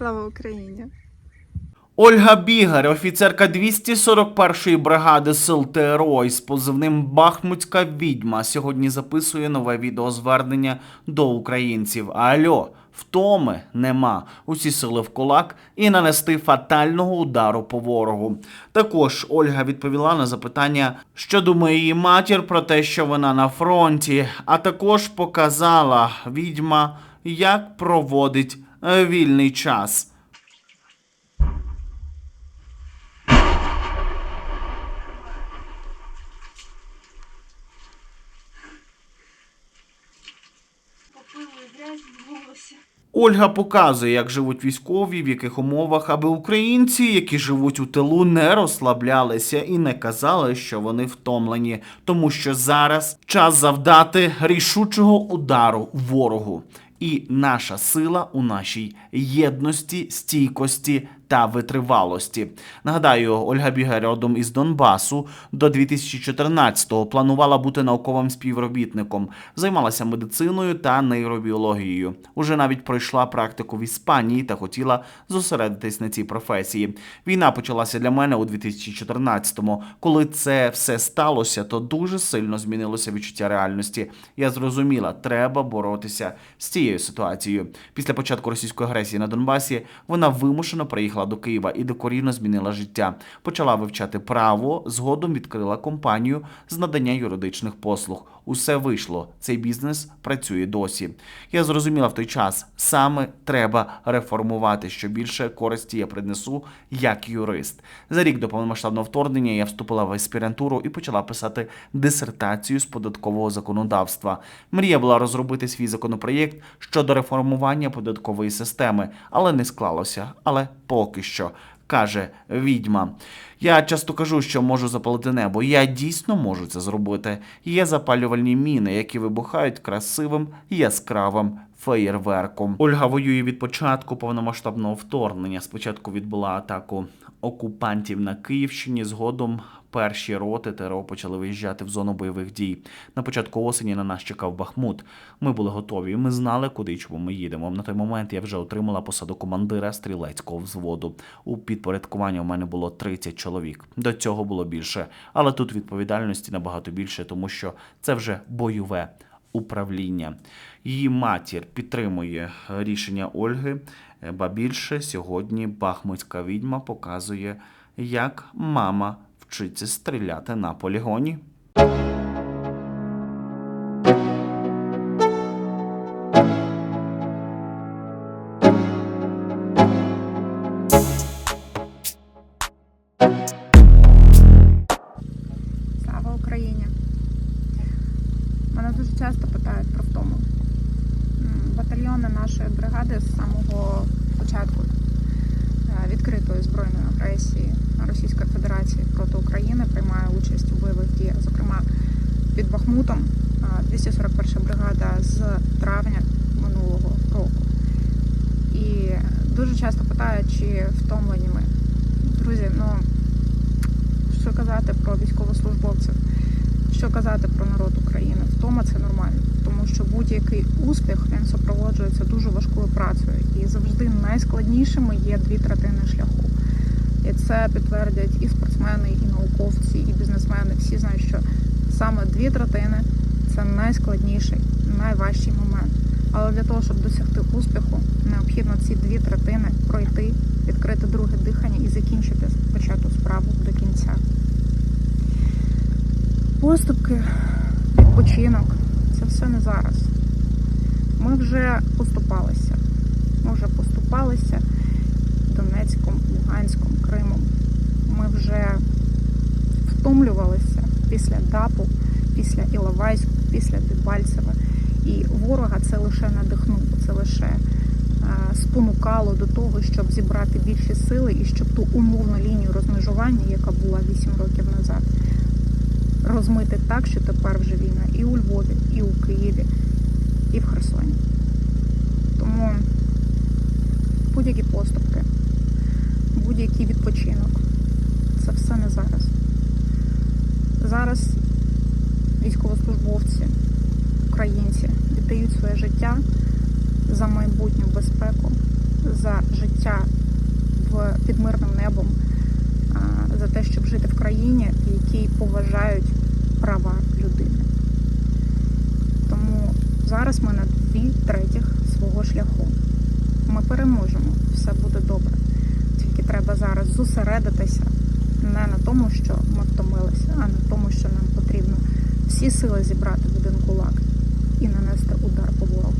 Слава Україні! Ольга Бігар, офіцерка 241-ї бригади сил ТРО із позивним Бахмутська відьма, сьогодні записує нове відеозвернення до українців. Альо, втоми нема. Усі сили в кулак і нанести фатального удару по ворогу. Також Ольга відповіла на запитання, що думає її матір про те, що вона на фронті, а також показала відьма, як проводить вільний час. Ольга показує, як живуть військові, в яких умовах, аби українці, які живуть у тилу, не розслаблялися і не казали, що вони втомлені, тому що зараз час завдати рішучого удару ворогу. І наша сила у нашій єдності, стійкості та витривалості. Нагадаю, Ольга Бігар родом із Донбасу до 2014-го планувала бути науковим співробітником, займалася медициною та нейробіологією. Уже навіть пройшла практику в Іспанії та хотіла зосередитись на цій професії. Війна почалася для мене у 2014-му. Коли це все сталося, то дуже сильно змінилося відчуття реальності. Я зрозуміла, треба боротися з цією ситуацією. Після початку російської агресії на Донбасі вона вимушено приїхала до Києва і докорінно змінила життя. Почала вивчати право, згодом відкрила компанію з надання юридичних послуг. Усе вийшло. Цей бізнес працює досі. Я зрозуміла в той час, саме треба реформувати, що більше користі я принесу як юрист. За рік до повномасштабного вторгнення я вступила в аспірантуру і почала писати дисертацію з податкового законодавства. Мрія була розробити свій законопроєкт щодо реформування податкової системи, але не склалося. Але поки що. Каже відьма. Я часто кажу, що можу запалити небо. Я дійсно можу це зробити. Є запалювальні міни, які вибухають красивим яскравим феєрверком. Ольга воює від початку повномасштабного вторгнення. Спочатку відбула атаку окупантів на Київщині. Згодом перші роти ТРО почали виїжджати в зону бойових дій. На початку осені на нас чекав Бахмут. Ми були готові. Ми знали, куди і чому ми їдемо. На той момент я вже отримала посаду командира стрілецького взводу. У підпорядкуванні у мене було 30 чоловік. До цього було більше, але тут відповідальності набагато більше, тому що це вже бойове управління. Її матір підтримує рішення Ольги. Е, Ба більше сьогодні Бахмутська відьма показує, як мама вчиться стріляти на полігоні. Слава Україні! Мене дуже часто питають про втому. Батальйони нашої бригади з самого агресії Російської Федерації проти України приймає участь у бойових діях, зокрема під Бахмутом. е, 241 бригада з травня минулого року. І дуже часто питають, чи втомлені ми. Друзі, ну що казати про військовослужбовців, що казати про народ України. Втома це нормально, тому що будь-який успіх він супроводжується дуже важкою працею, і завжди найскладнішими є дві третини шляху. І це підтвердять і спортсмени, і науковці, і бізнесмени. Всі знають, що саме дві третини це найскладніший, найважчий момент. Але для того, щоб досягти успіху, необхідно ці дві третини пройти, відкрити друге дихання і закінчити почату справу до кінця. Поступки, відпочинок це все не зараз. Ми вже поступалися. Ми вже поступалися. Ми вже втомлювалися після ДАПу, після Іловайську, після Дебальцева. І ворога це лише надихнуло, це лише е, спонукало до того, щоб зібрати більші сили і щоб ту умовну лінію розмежування, яка була 8 років назад, розмити так, що тепер вже війна і у Львові, і у Києві, і в Херсоні. Тому будь-які поступки, будь-який відпочинок не зараз. Зараз військовослужбовці, українці віддають своє життя за майбутню безпеку, за життя. під мирним небом, за те, щоб жити в країні, в якій поважають права людини. Тому зараз ми на дві третіх свого шляху. Ми переможемо, все буде добре. Тільки треба зараз зосередитися не на тому, що ми втомилися, а на тому, що нам потрібно всі сили зібрати в один кулак і нанести удар по ворогу.